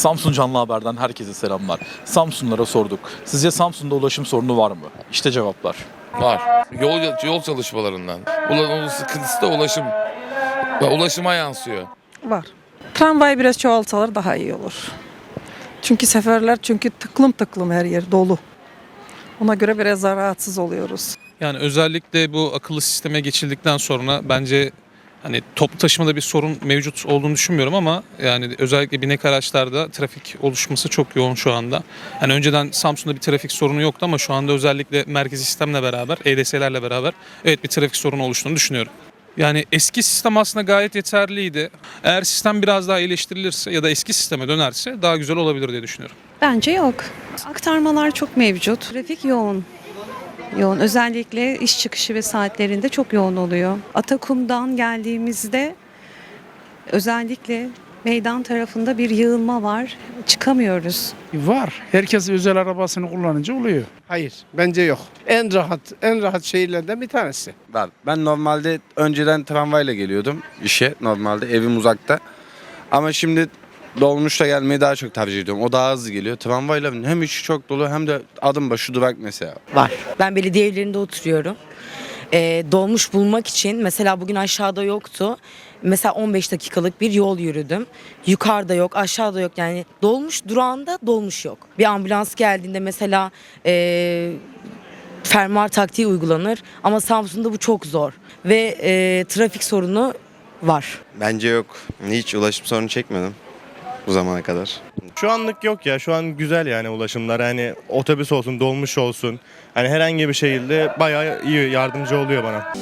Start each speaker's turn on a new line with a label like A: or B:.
A: Samsun Canlı Haber'den herkese selamlar. Samsunlara sorduk. Sizce Samsun'da ulaşım sorunu var mı? İşte cevaplar.
B: Var. Yol, yol çalışmalarından. Ulan onun sıkıntısı da ulaşım. Ve ulaşıma yansıyor.
C: Var. Tramvay biraz çoğalsalar daha iyi olur. Çünkü seferler çünkü tıklım tıklım her yer dolu. Ona göre biraz rahatsız oluyoruz.
D: Yani özellikle bu akıllı sisteme geçildikten sonra bence hani toplu taşımada bir sorun mevcut olduğunu düşünmüyorum ama yani özellikle binek araçlarda trafik oluşması çok yoğun şu anda. Yani önceden Samsun'da bir trafik sorunu yoktu ama şu anda özellikle merkezi sistemle beraber, EDS'lerle beraber evet bir trafik sorunu oluştuğunu düşünüyorum. Yani eski sistem aslında gayet yeterliydi. Eğer sistem biraz daha iyileştirilirse ya da eski sisteme dönerse daha güzel olabilir diye düşünüyorum.
E: Bence yok. Aktarmalar çok mevcut. Trafik yoğun. Yoğun. Özellikle iş çıkışı ve saatlerinde çok yoğun oluyor. Atakum'dan geldiğimizde özellikle meydan tarafında bir yığılma var. Çıkamıyoruz.
F: Var. Herkes özel arabasını kullanınca oluyor.
G: Hayır, bence yok. En rahat, en rahat şehirlerden bir tanesi.
H: Var. Ben normalde önceden tramvayla geliyordum işe. Normalde evim uzakta. Ama şimdi dolmuşla gelmeyi daha çok tercih ediyorum. O daha hızlı geliyor. Tramvayla hem içi çok dolu hem de adım başı durak mesela.
I: Var. Ben belediye evlerinde oturuyorum. Ee, dolmuş bulmak için mesela bugün aşağıda yoktu. Mesela 15 dakikalık bir yol yürüdüm. Yukarıda yok, aşağıda yok. Yani dolmuş durağında dolmuş yok. Bir ambulans geldiğinde mesela ee, fermuar taktiği uygulanır. Ama Samsun'da bu çok zor. Ve ee, trafik sorunu var.
J: Bence yok. Hiç ulaşım sorunu çekmedim bu zamana kadar.
K: Şu anlık yok ya. Şu an güzel yani ulaşımlar. Yani otobüs olsun, dolmuş olsun. Hani herhangi bir şekilde bayağı iyi yardımcı oluyor bana.